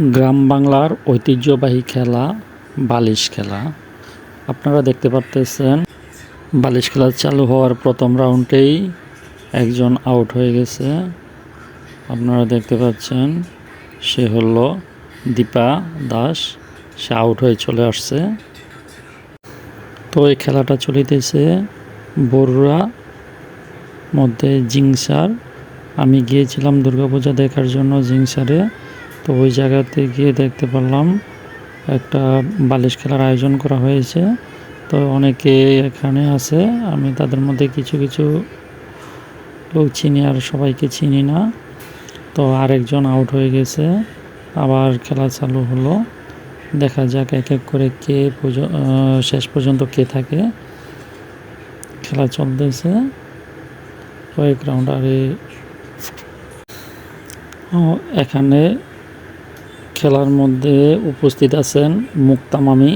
গ্রাম বাংলার ঐতিহ্যবাহী খেলা বালিশ খেলা। আপনারা দেখতে পারতেছেন, বালিশ খেলা চালু হওয়ার প্রথম রাউন্ডেই একজন আউট হয়ে গেছে। আপনারা দেখতে পাচ্ছেন, সে হলো দীপা দাস, সে আউট হয়ে চলে আসছে। তো এই খেলাটা চলিতেছে বড়ুরা মধ্যে জিংসার। আমি গিয়েছিলাম দুর্গাপূজা দেখার জন্য জিংসারে। তো ওই জায়গাতে গিয়ে দেখতে পারলাম, একটা বালিশ খেলার আয়োজন করা হয়েছে। তো অনেকে এখানে আছে, আমি তাদের মধ্যে কিছু কিছু লোক চিনি আর সবাইকে চিনি না। তো আরেকজন আউট হয়ে গেছে, আবার খেলা চালু হলো। দেখা যাক এক এক করে কে শেষ পর্যন্ত কে থাকে। খেলা চলতেছে। কয়েক রাউন্ড আরে এখানে খেলার মধ্যে উপস্থিত আছেন মুক্তামামি।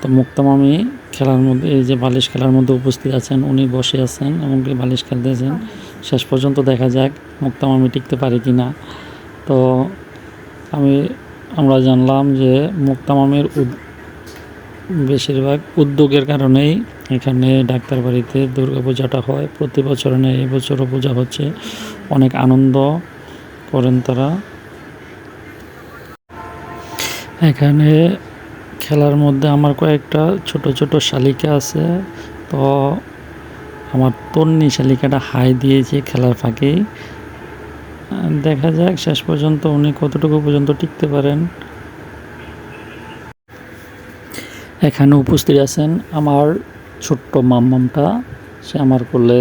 তো মুক্তামামি খেলার মধ্যে, এই যে বালিশ খেলার মধ্যে উপস্থিত আছেন, উনি বসে আছেন এমনকি বালিশ খেলতেছেন শেষ পর্যন্ত দেখা যাক মুক্তামামি টিকতে পারে কি না। তো আমি, আমরা জানলাম যে মুক্তামামির বেশিরভাগ উদ্যোগের কারণেই এখানে ডাক্তার বাড়িতে দুর্গা পূজাটা হয়। প্রতি বছর নেই এবছরও পূজা হচ্ছে। অনেক আনন্দ করেন তারা। এখানে খেলার মধ্যে আমার কয়েকটা ছোট ছোট শালিকা আছে। তো আমার তন্নি শালিকাটা হাই দিয়েছে খেলার ফাঁকেই দেখা যাক, শেষ পর্যন্ত উনি কতটুকু পর্যন্ত টিকতে পারেন। এখানে উপস্থিত আছেন আমার ছোট্ট মাম্মামটা। সে আমার কোলে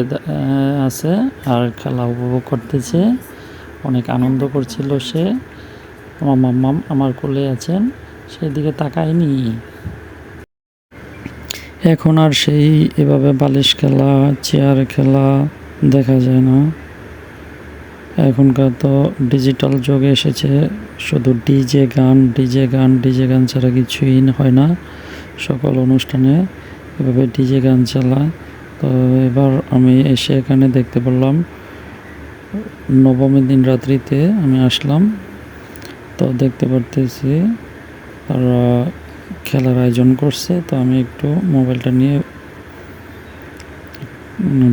আছে আর খেলা উপভোগ করতেছে। অনেক আনন্দ করছিল সে। আমার মাম্মাম আমার কোলে আছেন, সেদিকে তাকায়নি। এখন আর সেই এভাবে বালিশ খেলা, চেয়ার খেলা দেখা যায় না। এখনকার তো ডিজিটাল যুগে এসেছে, শুধু ডিজে গান ডিজে গান ডিজে গান ছাড়া কিছুই হয় না সকল অনুষ্ঠানে। এভাবে ডিজে গান চালায় তো এবার আমি এসে এখানে দেখতে পারলাম নবমীর দিন রাত্রিতে আমি আসলাম। তো দেখতে পারতেছি তারা খেলার আয়োজন করছে, তো আমি একটু মোবাইলটা নিয়ে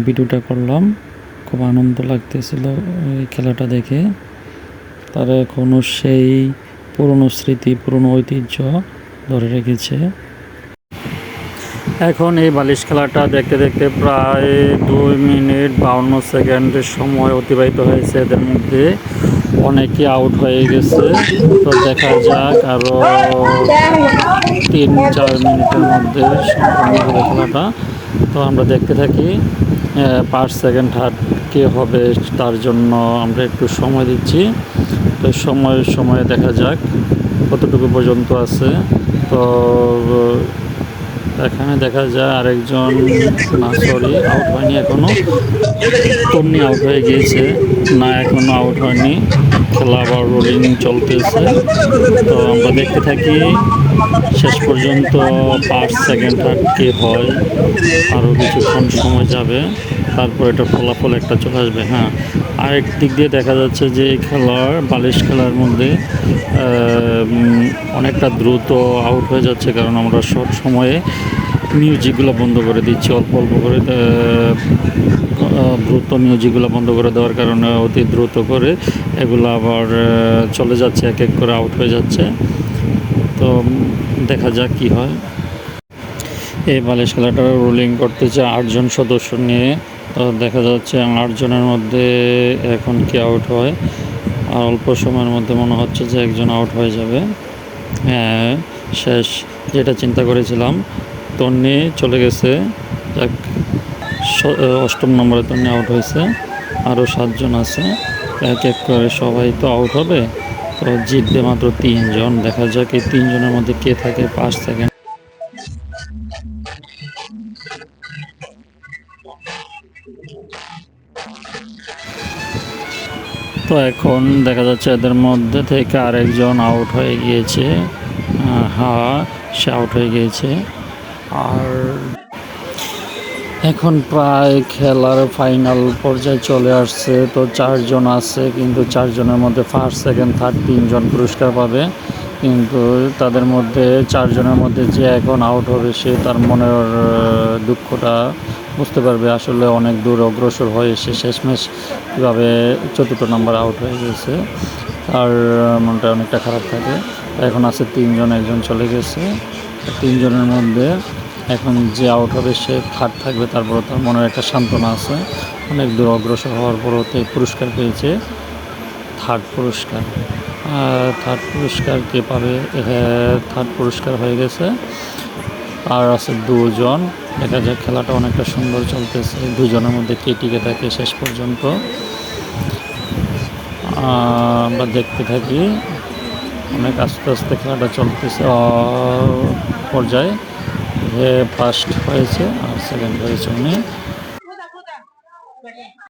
ভিডিওটা করলাম। খুব আনন্দ লাগতেছিল এই খেলাটা দেখে। তারা এখনও সেই পুরনো স্মৃতি, পুরনো ঐতিহ্য ধরে রেখেছে। এখন এই বালিশ খেলাটা দেখতে দেখতে প্রায় দুই মিনিট বাউন্ন সেকেন্ডের সময় অতিবাহিত হয়েছে এদের মধ্যে। অনেকে আউট হয়ে গেছে। তো দেখা যাক আরও তিন, চার মিনিটের মধ্যে সম্পূর্ণ হবে খেলাটা। তো আমরা দেখতে থাকি পাঁচ সেকেন্ড হাট কে হবে তার জন্য আমরা একটু সময় দিচ্ছি। তো সময়ের সময়ে দেখা যাক কতটুকু পর্যন্ত আছে। তো এখানে দেখা যায় আরেকজন না সরি আউট হয়নি এখনও। তন্নি আউট হয়ে গিয়েছে। না, এখনও আউট হয়নি। খেলা আবার রোলিং চলতেছে। তো আমরা দেখতে থাকি, শেষ পর্যন্ত পাঁচ সেকেন্ড থার্ড কে হয়। আরও কিছুক্ষণ সময় যাবে। তারপর এটা ফলাফল একটা চলে আসবে হ্যাঁ। আরেক দিক দিয়ে দেখা যাচ্ছে যে এই খেলার বালিশ খেলার মধ্যে অনেকটা দ্রুত আউট হয়ে যাচ্ছে কারণ আমরা শর্ট সময়ে মিউজিকগুলো বন্ধ করে দিচ্ছি। অল্প অল্প করে দ্রুত মিউজিকগুলো বন্ধ করে দেওয়ার কারণে অতি দ্রুত করে এগুলো আবার চলে যাচ্ছে এক এক করে আউট হয়ে যাচ্ছে। তো দেখা যাক কি হয়। এই বালিশ খেলাটা রুলিং করতেছে আটজন সদস্য নিয়ে তো দেখা যাচ্ছে আটজনের মধ্যে এখন কি আউট হয়? আর অল্প সময়ের মধ্যে মনে হচ্ছে যে একজন আউট হয়ে যাবে। হ্যাঁ শেষ। যেটা চিন্তা করেছিলাম, তন্নি চলে গেছে। এক অষ্টম নম্বরে তন্নি আউট হয়েছে। আরও সাতজন আছে। এক এক করে সবাই তো আউট হবে। তো জিতবে মাত্র তিনজন। দেখা যাক এই তিনজনের মধ্যে কে থাকে পাঁচ সেকেন্ড তো এখন দেখা যাচ্ছে এদের মধ্যে থেকে আরেকজন আউট হয়ে গিয়েছে। হ্যাঁ সে আউট হয়ে গিয়েছে। আর এখন প্রায় খেলার ফাইনাল পর্যায়ে চলে আসছে। তো চারজন আছে, কিন্তু চারজনের মধ্যে ফার্স্ট সেকেন্ড থার্ড তিনজন পুরস্কার পাবে। কিন্তু তাদের মধ্যে, চারজনের মধ্যে যে এখন আউট হবে সে তার মনের দুঃখটা বুঝতে পারবে আসলে অনেক দূর অগ্রসর হয়ে সে শেষমেশ কীভাবে চতুর্থ নাম্বার আউট হয়ে গেছে। আর মনটা অনেকটা খারাপ থাকে। এখন আছে তিনজন, একজন চলে গেছে। তিনজনের মধ্যে এখন যে আউট হবে সে থার্ড থাকবে তারপরে তার মনের একটা সান্ত্বনা আছে। অনেক দূর অগ্রসর হওয়ার পরও তে পুরস্কার পেয়েছে। থার্ড পুরস্কার। থার্ড পুরস্কার কে পাবে? হ্যাঁ থার্ড পুরস্কার হয়ে গেছে। আর আছে দুজন। দেখা যাক, খেলাটা অনেকটা সুন্দর চলতেছে। দুজনের মধ্যে কে টিকে থাকে শেষ পর্যন্ত। আমরা দেখতে থাকি। অনেক আস্তে আস্তে খেলাটা চলতেছে পর্যায়ে। ফার্স্ট হয়েছে আর সেকেন্ড হয়েছে উনি।